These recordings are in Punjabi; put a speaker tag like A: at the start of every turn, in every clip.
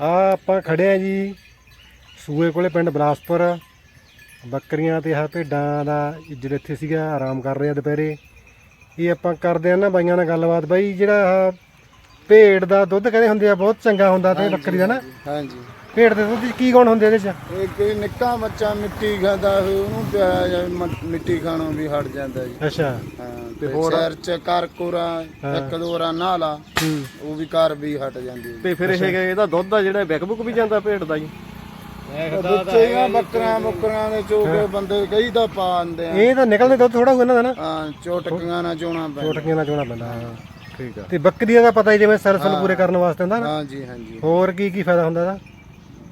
A: ਆ ਆਪਾਂ ਖੜੇ ਆ ਜੀ ਸੂਏ ਕੋਲੇ ਪਿੰਡ ਬਲਾਸਪੁਰ ਬੱਕਰੀਆਂ ਤੇ ਆਹ ਭੇਡਾਂ ਦਾ ਇੱਜੜ ਇੱਥੇ ਸੀਗਾ ਆਰਾਮ ਕਰ ਰਹੇ ਆ ਦੁਪਹਿਰੇ। ਇਹ ਆਪਾਂ ਕਰਦੇ ਆ ਨਾ ਬਾਈਆਂ ਨਾਲ ਗੱਲਬਾਤ। ਬਾਈ ਜਿਹੜਾ ਭੇਡ ਦਾ ਦੁੱਧ ਕਹਿੰਦੇ ਹੁੰਦੇ ਆ ਬਹੁਤ ਚੰਗਾ ਹੁੰਦਾ ਤੇ ਬੱਕਰੀ ਦਾ ਨਾ?
B: ਹਾਂਜੀ।
A: ਭੇਡ ਦੇ ਦੁੱਧ 'ਚ ਕੀ ਗੁਣ ਹੁੰਦੇ ਇਹਦੇ 'ਚ?
B: ਇਹ ਕੋਈ ਨਿੱਕਾ ਬੱਚਾ ਮਿੱਟੀ ਖਾਂਦਾ ਹੋਵੇ ਉਹਨੂੰ ਪਿਆਇਆ ਜਾਵੇ ਮ- ਮਿੱਟੀ ਖਾਣੋਂ ਵੀ ਹਟ ਜਾਂਦਾ ਜੀ।
A: ਅੱਛਾ।
B: ਹਾਂ ਤੇ ਹੋਰ? ਸਿਰ ਚ ਕਰਕੁਰਾ ਇੱਕ ਦੋ ਰਾ ਨਾਲਾ
A: ਹੂੰ।
B: ਉਹ ਵੀ ਘਰ ਵੀ ਹਟ ਜਾਂਦੀ
C: ਤੇ ਫਿਰ ਇਹ ਇਹਦਾ ਦੁੱਧ ਆ ਜਿਹੜਾ ਵਿਕ ਬੁਕ ਵੀ ਜਾਂਦਾ ਭੇਡ ਦਾ ਜੀ।
B: ਹੀ ਆ ਬੱਕਰਾਂ ਬੱਕਰਾਂ ਦੇ ਚੋਕੇ ਬੰਦੇ ਕਈ ਤਾਂ ਪਾ ਆਂਦੇ ਆ।
A: ਇਹ ਤਾਂ ਨਿਕਲਦੇ ਦੁੱਧ ਥੋੜਾ ਦਾ ਨਾ।
B: ਹਾਂ ਚੋਟਕੀਆਂ ਨਾ ਚੋਣਾ ਪੈਂਦਾ।
A: ਟੋਟਕੀਆਂ ਨਾਲ ਚੋਣਾ ਪੈਂਦਾ ਹਾਂ।
C: ਠੀਕ ਆ।
A: ਤੇ ਬੱਕਰੀਆਂ ਦਾ ਪਤਾ ਹੀ ਜਿਵੇਂ ਸਰਸਲ ਪੂਰੇ ਕਰਨ ਵਾਸਤੇ ਹੁੰਦਾ ਨਾ।
B: ਹਾਂਜੀ ਹਾਂਜੀ
A: ਹੋਰ ਕੀ ਕੀ ਫਾਇਦਾ ਹੁੰਦਾ ਇਹਦਾ?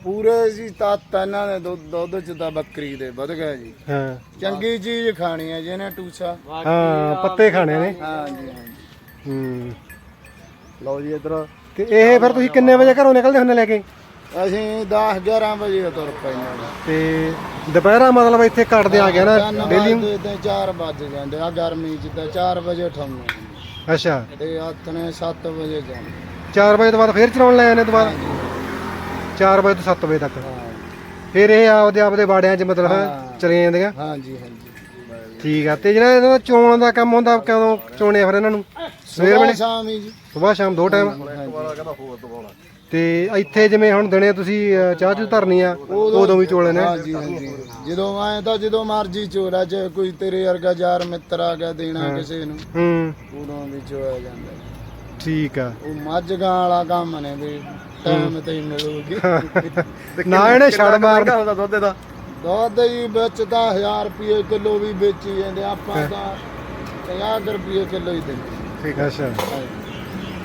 B: ਪੂਰੇ ਜੀ ਤੱਤ ਇਹਨਾਂ ਦੇ ਦੁੱਧ ਦੁੱਧ ਚ ਤਾਂ ਬੱਕਰੀ ਦੇ ਵਧ ਗਏ ਜੀ।
A: ਹਾਂ।
B: ਚੰਗੀ ਚੀਜ਼ ਖਾਣੀ ਹੈ ਜਿਹਨੇ ਟੂਸਾ।
A: ਹਾਂ ਪੱਤੇ ਖਾਣੇ ਨੇ। ਹੂੰ
C: ਲਓ ਜੀ ਇਧਰ।
A: ਤੇ ਇਹ ਫਿਰ ਤੁਸੀਂ ਕਿੰਨੇ ਵਜੇ ਘਰੋਂ ਨਿਕਲਦੇ ਹੁੰਦੇ ਲੈ ਕੇ?
B: ਅਸੀਂ 10 11 ਵਜੇ ਤੁਰ ਪੈਂਦੇ ਹਾਂ।
A: ਤੇ ਦੁਪਹਿਰਾ ਮਤਲਬ ਇੱਥੇ ਕੱਟਦੇ ਆ ਗਿਆ ਨਾ
B: ਡੇਲੀ ਤੇ 4 ਵਜ ਜਾਂਦੇ ਆ ਗਰਮੀ ਚ ਤਾਂ 4 ਵਜੇ ਠੰਮੇ
A: ਅੱਛਾ।
B: ਤੇ ਹੱਥ ਨੇ 7 ਵਜੇ ਜਾਂਦੇ
A: 4 ਵਜੇ ਤੋਂ ਬਾਅਦ ਫੇਰ ਚਲਾਉਣ ਲੈ ਆਨੇ ਦੁਬਾਰਾ? 4 ਵਜੇ ਤੋਂ 7 ਵਜੇ ਤੱਕ।
B: ਹਾਂ।
A: ਫਿਰ ਇਹ ਆਪਦੇ ਆਪਦੇ ਬਾੜਿਆਂ 'ਚ ਮਤਲਬ ਚਲੇ ਜਾਂਦੀਆਂ
B: ਹਾਂਜੀ ਹਾਂਜੀ।
A: ਠੀਕ ਆ ਤੇ ਜਿਹੜਾ ਇਹਨਾਂ ਦਾ ਚੋਣ ਦਾ ਕੰਮ ਹੁੰਦਾ ਕਦੋਂ ਚੋਣੇ ਆ ਫਿਰ ਇਹਨਾਂ ਨੂੰ? ਸਵੇਰ ਵੇਲੇ?
B: ਸ਼ਾਮ ਹੀ ਜੀ।
A: ਸਵੇਰ ਸ਼ਾਮ ਦੋ ਟਾਈਮ ਤੇ ਇੱਥੇ ਜਿਵੇਂ ਹੁਣ ਦਿਨੇ ਤੁਸੀਂ ਚਾਹ ਚੂ ਧਰਨੀ ਆ ਉਦੋਂ ਵੀ ਚੋਲੇ ਨੇ
B: ਹਾਂਜੀ ਹਾਂਜੀ। ਜਦੋਂ ਆਏ ਤਾਂ ਜਦੋਂ ਮਰਜ਼ੀ ਚੋਰਾ ਚ ਕੋਈ ਤੇਰੇ ਵਰਗਾ ਯਾਰ ਮਿੱਤਰ ਆ ਗਿਆ ਦੇਣਾ ਕਿਸੇ ਨੂੰ
A: ਹੂੰ।
B: ਉਦੋਂ ਵੀ ਚੋਇਆ ਜਾਂਦਾ।
A: ਠੀਕ ਆ।
B: ਉਹ ਮੱਝ ਗਾਂ ਵਾਲਾ ਕੰਮ ਨੇ ਵੀ। ਟਾਈਮ ਤੇ ਹੀ ਮਿਲੂਗੀ।
A: ਨਾ ਇਹਨੇ ਛੜ ਮਾਰ
C: ਹੁੰਦਾ ਦੁੱਧ ਇਹਦਾ?
B: ਦੁੱਧ ਜੀ ਵਿੱਚ ਤਾਂ 1000 ਰੁਪਏ ਕਿਲੋ ਵੀ ਵੇਚੀ ਜਾਂਦੇ ਆਪਾਂ ਤਾਂ 50 ਰੁਪਏ ਕਿਲੋ ਹੀ ਦਿੰਦੇ।
A: ਠੀਕ ਆ ਅੱਛਾ।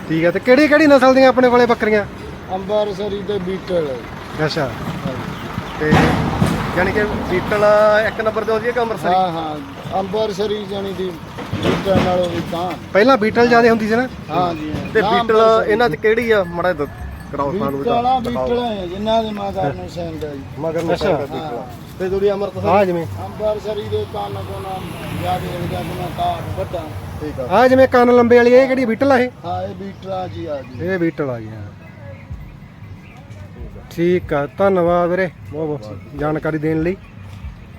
A: ਠੀਕ ਆ ਤੇ ਕਿਹੜੀ ਕਿਹੜੀ ਨਸਲ ਦੀਆਂ ਆਪਣੇ ਕੋਲੇ ਬੱਕਰੀਆਂ?
B: ਅੰਬਰਸਰੀ ਤੇ ਬੀਟਲ।
A: ਅੱਛਾ।
C: ਤੇ ਯਾਨੀ ਕਿ ਬੀਟਲ ਇੱਕ ਨੰਬਰ ਤੇ ਆਉਂਦੀ ਹੈ ਕਿ ਅੰਮ੍ਰਿਤਸਰੀ
B: ਹਾਂ ਹਾਂ। ਅੰਬਰਸਰੀ ਜਾਨੀ ਦੀ ਬੀਟਲ ਨਾਲੋਂ ਵੀ ਤਾਂ।
A: ਪਹਿਲਾਂ ਬੀਟਲ ਜ਼ਿਆਦਾ ਹੁੰਦੀ ਸੀ ਨਾ?
B: ਹਾਂ ਜੀ ਹਾਂ।
C: ਤੇ ਬੀਟਲ ਇਹਨਾਂ ਚ ਕਿਹੜੀ ਆ? ਮੜਾ ਕਰਾਓ ਸਾਨੂੰ
B: ਬੀਟਲਾਂ ਬੀਟਲ ਹੈ ਜਿਨ੍ਹਾਂ ਦੇ ਮਾਗਰ ਨੂੰ ਸੈਂਡ ਹੈ
C: ਮਗਰ ਨੂੰ। ਤੇ ਅੰਮ੍ਰਿਤਸਰ
A: ਜਿਵੇਂ।
B: ਦੇ ਕੰਨ ਕੋਨਾ ਜਿਆਦੇ ਇਹਦਾ ਕੋਨਾ ਕਾਟ ਵੱਡਾ।
C: ਠੀਕ ਆ।
A: ਆ ਜਿਵੇਂ ਕੰਨ ਲੰਬੇ ਵਾਲੀ ਇਹ ਕਿਹੜੀ ਬੀਟਲ ਆ ਇਹ?
B: ਹਾਂ ਇਹ ਬੀਟਲਾਂ ਜੀ ਆ ਗਈ
A: ਇਹ ਬੀਟਲ ਆ ਗਿਆ ਠੀਕ ਆ ਧੰਨਵਾਦ ਵੀਰੇ ਬਹੁਤ ਬਹੁਤ ਜਾਣਕਾਰੀ ਦੇਣ ਲਈ।